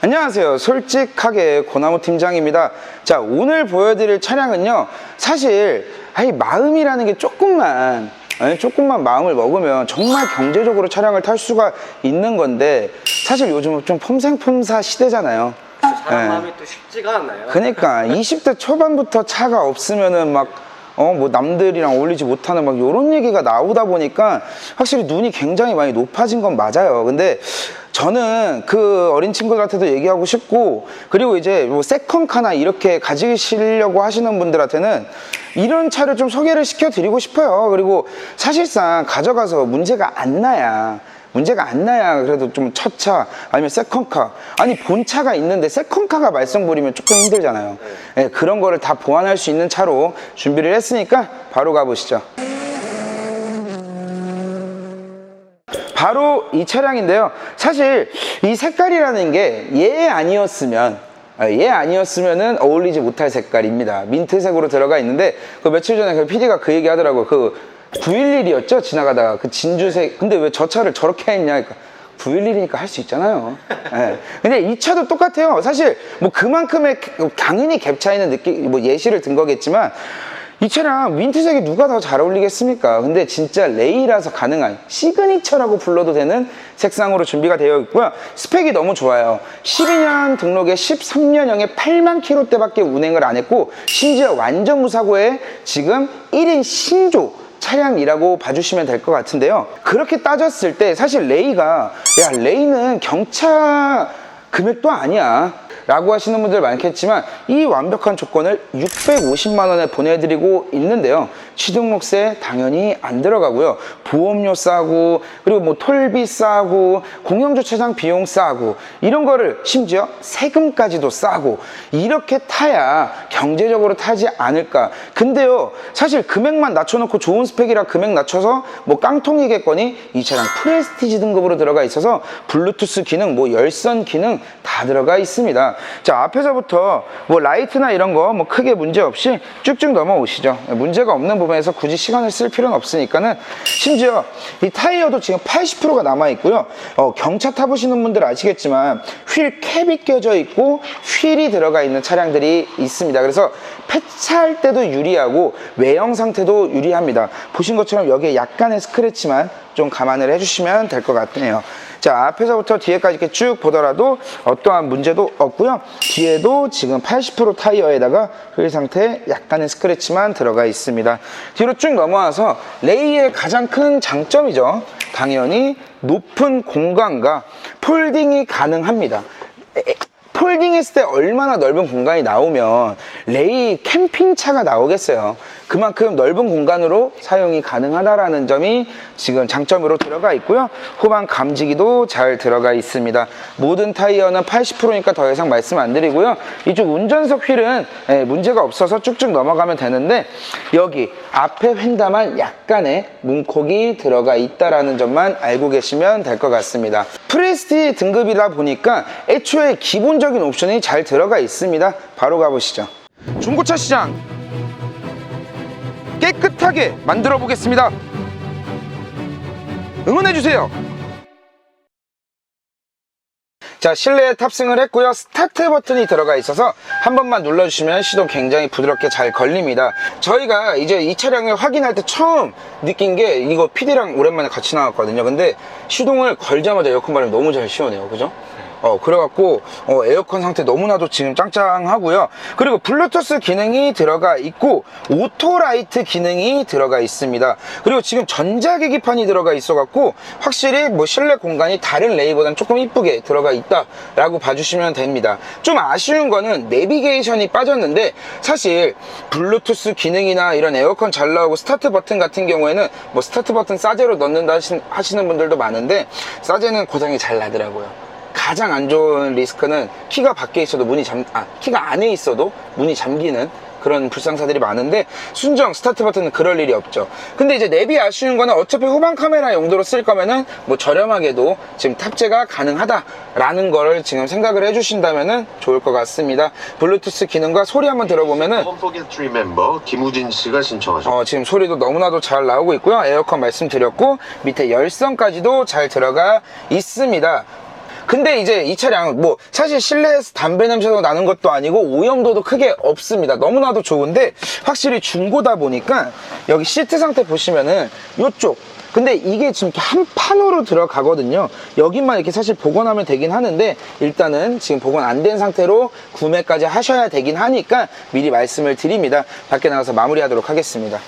안녕하세요. 솔직하게 고나무 팀장입니다. 자, 오늘 보여드릴 차량은요, 사실, 아이, 마음이라는 게 조금만, 아니, 조금만 마음을 먹으면 정말 경제적으로 차량을 탈 수가 있는 건데, 사실 요즘은 좀 폼생폼사 시대잖아요. 사람 예. 마음이 또 쉽지가 않아요. 그러니까 20대 초반부터 차가 없으면은 막 어 뭐 남들이랑 어울리지 못하는 막 이런 얘기가 나오다 보니까 확실히 눈이 굉장히 많이 높아진 건 맞아요. 근데 저는 그 어린 친구들한테도 얘기하고 싶고 그리고 이제 뭐 세컨카나 이렇게 가지시려고 하시는 분들한테는 이런 차를 좀 소개를 시켜 드리고 싶어요. 그리고 사실상 가져가서 문제가 안 나야 문제가 안 나야 그래도 좀 첫 차 아니면 세컨카. 아니 본차가 있는데 세컨카가 말썽 부리면 조금 힘들잖아요. 예, 그런 거를 다 보완할 수 있는 차로 준비를 했으니까 바로 가보시죠 바로 이 차량인데요. 사실 이 색깔이라는 게 얘 아니었으면 아, 얘 아니었으면은 어울리지 못할 색깔입니다. 민트색으로 들어가 있는데 그 며칠 전에 그 PD가 그 얘기 하더라고요. 그 911이었죠? 지나가다가 그 진주색. 근데 왜 저 차를 저렇게 했냐? 그러니까 911이니까 할 수 있잖아요. 예. 근데 이 차도 똑같아요. 사실 뭐 그만큼의 당연히 갭 차이는 느끼 뭐 예시를 든 거겠지만 이 차랑 민트색이 누가 더 잘 어울리겠습니까? 근데 진짜 레이라서 가능한 시그니처라고 불러도 되는 색상으로 준비가 되어 있고요. 스펙이 너무 좋아요. 12년 등록에 13년형에 8만 킬로대밖에 운행을 안 했고 심지어 완전 무사고에 지금 1인 신조 차량이라고 봐주시면 될 것 같은데요. 그렇게 따졌을 때 사실 레이가 야 레이는 경차 금액도 아니야. 라고 하시는 분들 많겠지만 이 완벽한 조건을 650만 원에 보내드리고 있는데요. 취등록세 당연히 안 들어가고요. 보험료 싸고 그리고 뭐 톨비 싸고 공영주차장 비용 싸고 이런 거를 심지어 세금까지도 싸고 이렇게 타야 경제적으로 타지 않을까. 근데요 사실 금액만 낮춰놓고 좋은 스펙이라 금액 낮춰서 뭐 깡통이겠거니 이 차량 프레스티지 등급으로 들어가 있어서 블루투스 기능 뭐 열선 기능 다 들어가 있습니다. 자 앞에서부터 뭐 라이트나 이런 거 뭐 크게 문제 없이 쭉쭉 넘어오시죠. 문제가 없는 부분에서 굳이 시간을 쓸 필요는 없으니까는 심지어 이 타이어도 지금 80%가 남아 있고요. 어, 경차 타보시는 분들 아시겠지만 휠 캡이 껴져 있고 휠이 들어가 있는 차량들이 있습니다. 그래서 폐차할 때도 유리하고 외형 상태도 유리합니다. 보신 것처럼 여기에 약간의 스크래치만 좀 감안을 해주시면 될 것 같네요. 자, 앞에서부터 뒤에까지 이렇게 쭉 보더라도 어떠한 문제도 없고요. 뒤에도 지금 80% 타이어에다가 휠 상태 약간의 스크래치만 들어가 있습니다. 뒤로 쭉 넘어와서 레이의 가장 큰 장점이죠. 당연히 높은 공간과 폴딩이 가능합니다. 에- 폴딩 했을 때 얼마나 넓은 공간이 나오면 레이 캠핑차가 나오겠어요. 그만큼 넓은 공간으로 사용이 가능하다라는 점이 지금 장점으로 들어가 있고요. 후방 감지기도 잘 들어가 있습니다. 모든 타이어는 80%니까 더 이상 말씀 안 드리고요. 이쪽 운전석 휠은 예, 문제가 없어서 쭉쭉 넘어가면 되는데 여기 앞에 횡단만 약간의 문콕이 들어가 있다라는 점만 알고 계시면 될 것 같습니다. 프레스티 등급이다 보니까 애초에 기본적인 옵션이 잘 들어가 있습니다. 바로 가보시죠. 중고차 시장 깨끗하게 만들어 보겠습니다. 응원해 주세요. 자, 실내에 탑승을 했고요. 스타트 버튼이 들어가 있어서 한 번만 눌러주시면 시동 굉장히 부드럽게 잘 걸립니다. 저희가 이제 이 차량을 확인할 때 처음 느낀 게 이거 PD랑 오랜만에 같이 나왔거든요. 근데 시동을 걸자마자 에어컨 바람이 너무 잘 시원해요. 그죠? 어, 그래갖고, 어, 에어컨 상태 너무나도 지금 짱짱하고요. 그리고 블루투스 기능이 들어가 있고, 오토라이트 기능이 들어가 있습니다. 그리고 지금 전자계기판이 들어가 있어갖고, 확실히 뭐 실내 공간이 다른 레이보다는 조금 이쁘게 들어가 있다라고 봐주시면 됩니다. 좀 아쉬운 거는 내비게이션이 빠졌는데, 사실 블루투스 기능이나 이런 에어컨 잘 나오고 스타트 버튼 같은 경우에는 뭐 스타트 버튼 싸제로 넣는다 하시는 분들도 많은데, 싸제는 고장이 잘 나더라고요. 가장 안 좋은 리스크는 키가 밖에 있어도 문이 잠, 아, 키가 안에 있어도 문이 잠기는 그런 불상사들이 많은데 순정 스타트 버튼은 그럴 일이 없죠. 근데 이제 내비 아쉬운 거는 어차피 후방 카메라 용도로 쓸 거면은 뭐 저렴하게도 지금 탑재가 가능하다라는 거를 지금 생각을 해주신다면은 좋을 것 같습니다. 블루투스 기능과 소리 한번 들어보면은 멤버 김우진 씨가 신청하셨고 어, 지금 소리도 너무나도 잘 나오고 있고요. 에어컨 말씀드렸고 밑에 열선까지도 잘 들어가 있습니다. 근데 이제 이 차량 뭐 사실 실내에서 담배 냄새도 나는 것도 아니고 오염도도 크게 없습니다. 너무나도 좋은데 확실히 중고다 보니까 여기 시트 상태 보시면은 요쪽 근데 이게 지금 한 판으로 들어가거든요. 여기만 이렇게 사실 복원하면 되긴 하는데 일단은 지금 복원 안 된 상태로 구매까지 하셔야 되긴 하니까 미리 말씀을 드립니다. 밖에 나가서 마무리하도록 하겠습니다.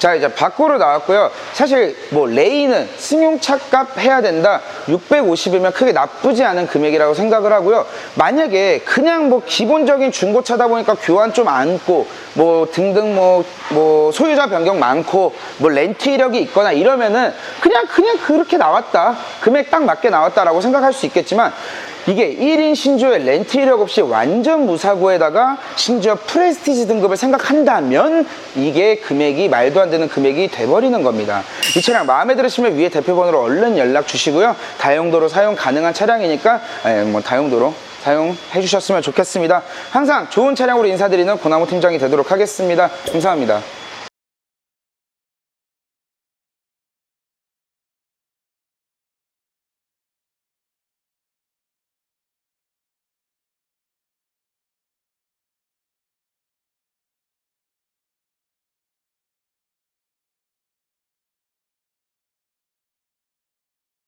자 이제 밖으로 나왔고요. 사실 뭐 레이는 승용차 값 해야 된다. 650이면 크게 나쁘지 않은 금액이라고 생각을 하고요. 만약에 그냥 뭐 기본적인 중고차다 보니까 교환 좀 많고 뭐 등등 뭐, 뭐 소유자 변경 많고 뭐 렌트 이력이 있거나 이러면은 그냥 그냥 그렇게 나왔다. 금액 딱 맞게 나왔다라고 생각할 수 있겠지만 이게 1인 신조에 렌트 이력 없이 완전 무사고에다가 심지어 프레스티지 등급을 생각한다면 이게 금액이 말도 안 되는 금액이 돼버리는 겁니다. 이 차량 마음에 들으시면 위에 대표번호로 얼른 연락 주시고요. 다용도로 사용 가능한 차량이니까 예, 뭐 다용도로 사용해 주셨으면 좋겠습니다. 항상 좋은 차량으로 인사드리는 고나무 팀장이 되도록 하겠습니다. 감사합니다.